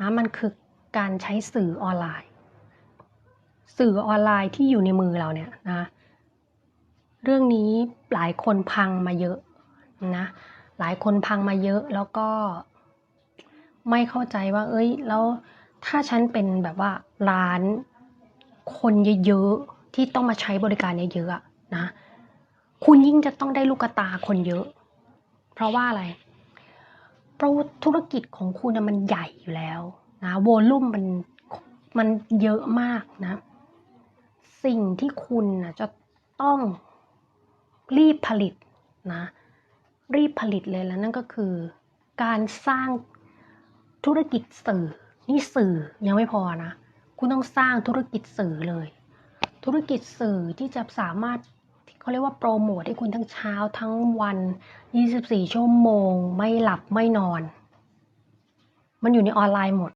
นะมันคือการใช้สื่อออนไลน์ สื่อออนไลน์ที่อยู่ในมือเราเนี่ยนะเรื่องนี้หลายคนพังมาเยอะนะหลายคนพังมาเยอะแล้วก็ไม่เข้าใจว่า เอ้ย แล้วถ้าฉันเป็นแบบว่าร้านคนเยอะๆที่ต้องมาใช้บริการเยอะๆนะคุณยิ่งจะต้องได้ลูกตาคนเยอะ เพราะว่าอะไร เพราะธุรกิจของคุณน่ะมันใหญ่อยู่แล้วนะโวลุ่มมันมันเยอะมากนะ สิ่งที่คุณน่ะจะต้องรีบผลิตนะ รีบผลิตเลยแล้วนั่นก็คือ การสร้างธุรกิจสื่อ นี่สื่อยังไม่พอนะ คุณต้องสร้างธุรกิจสื่อเลย ธุรกิจสื่อที่จะสามารถ เขาเรียกว่าโปรโมทให้คุณทั้งเช้าทั้งวัน 24 ชั่วโมง ไม่หลับไม่นอน มันอยู่ในออนไลน์หมด